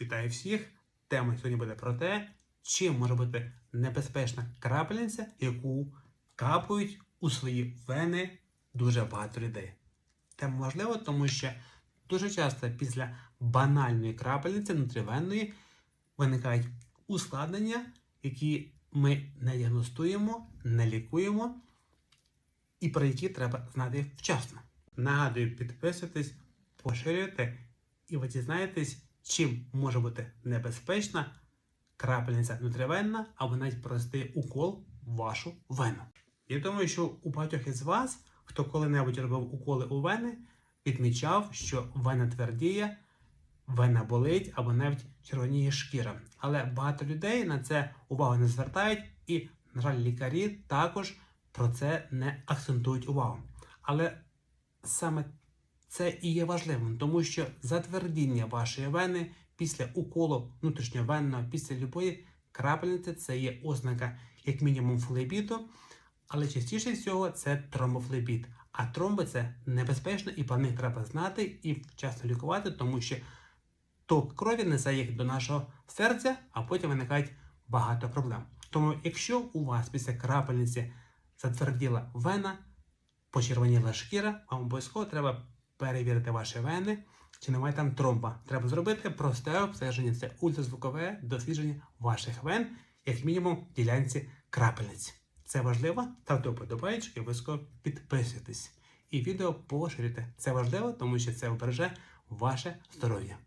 Вітаю всіх! Тема сьогодні буде про те, чим може бути небезпечна крапельниця, яку капають у свої вени дуже багато людей. Тема важлива, тому що дуже часто після банальної крапельниці внутрівенної виникають ускладнення, які ми не діагностуємо, не лікуємо, і про які треба знати вчасно. Нагадую, підписуйтесь, поширюйте, і ви дізнаєтесь, чим може бути небезпечна крапельниця внутрівенна або навіть простий укол в вашу вену. Я думаю, що у багатьох із вас, хто коли-небудь робив уколи у вени, відмічав, що вена твердіє, вена болить або навіть червоніє шкіра. Але багато людей на це увагу не звертають, і, на жаль, лікарі також про це не акцентують увагу. Але саме це і є важливим, тому що затвердіння вашої вени після уколу внутрішньовенного, після любої крапельниці це є ознака як мінімум флебіту, але частіше всього це тромбофлебіт. А тромби це небезпечно і про них треба знати і вчасно лікувати, тому що ток крові несе їх до нашого серця, а потім виникають багато проблем. Тому, якщо у вас після крапельниці затверділа вена, почервоніла шкіра, вам обов'язково треба перевірити ваші вени, чи немає там тромба. Треба зробити просте обстеження, це ультразвукове дослідження ваших вен, як мінімум в ділянці крапельниць. Це важливо, ставте вподобайки і обов'язково підписуйтесь. І відео поширюйте. Це важливо, тому що це обереже ваше здоров'я.